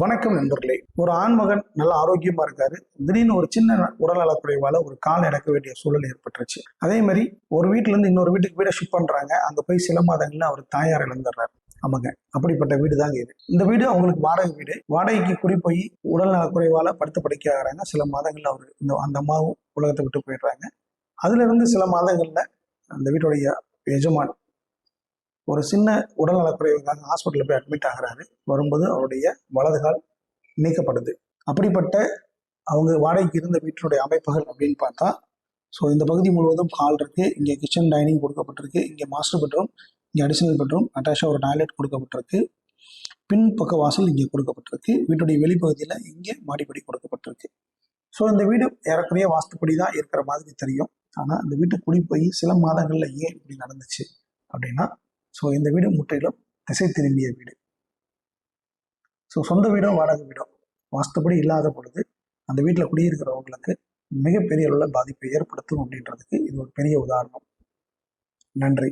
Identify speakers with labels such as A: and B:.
A: வணக்கம் நண்பர்களே. ஒரு ஆண்மகன் நல்ல ஆரோக்கியமா இருக்காரு. திடீர்னு ஒரு சின்ன உடல்நல குறைவால ஒரு கால் இறக்க வேண்டிய சூழல் ஏற்பட்டுருச்சு. அதே மாதிரி ஒரு வீட்டுல இருந்து இன்னொரு வீட்டுக்கு வீடை ஷிஃப்ட் பண்றாங்க. அங்க போய் சில மாதங்கள்ல அவர் தாயார் இழந்துடுறாரு. ஆமாங்க. அப்படிப்பட்ட வீடு தாங்க இது. இந்த வீடு அவங்களுக்கு வாடகை வீடு. வாடகைக்கு குடி போய் உடல்நலக் குறைவால படுத்து படுக்க ஆகிறாங்க சில மாதங்கள்ல அவர் இந்த அந்த அம்மாவும் உலகத்தை விட்டு போயிடுறாங்க. அதுல இருந்து சில மாதங்கள்ல அந்த வீட்டுடைய எஜமான் ஒரு சின்ன உடல்நலக்குறைவுக்காக ஹாஸ்பிட்டலில் போய் அட்மிட் ஆகிறாரு. வரும்போது அவருடைய வலதுகால் நீக்கப்படுது. அப்படிப்பட்ட அவங்க வாடகைக்கு இருந்த வீட்டினுடைய அமைப்புகள் அப்படின்னு பார்த்தா ஸோ இந்த பகுதி முழுவதும் ஹால் இருக்கு. இங்கே கிச்சன் டைனிங் கொடுக்கப்பட்டிருக்கு. இங்கே மாஸ்டர் பெட்ரூம் இங்கே அடிஷனல் பெட்ரூம் அட்டாச்சாக ஒரு டாய்லெட் கொடுக்கப்பட்டிருக்கு. பின் பக்க வாசல் இங்கே கொடுக்கப்பட்டிருக்கு. வீட்டுடைய வெளிப்பகுதியில் இங்கே மாடிப்படி கொடுக்கப்பட்டிருக்கு. ஸோ இந்த வீடு ஏறக்குறைய வாஸ்துப்படி தான் இருக்கிற மாதிரி தெரியும். ஆனால் இந்த வீட்டு குடி போய் சில மாதங்களில் ஏன் இப்படி நடந்துச்சு அப்படின்னா ஸோ இந்த வீடு முற்றிலும் திசை திரும்பிய வீடு. ஸோ சொந்த வீடோ வாடகை வீடோ வாஸ்துப்படி இல்லாத பொழுது அந்த வீட்டில் குடியிருக்கிறவங்களுக்கு மிகப்பெரிய அளவில் பாதிப்பை ஏற்படுத்தும் அப்படின்றதுக்கு இது ஒரு பெரிய உதாரணம். நன்றி.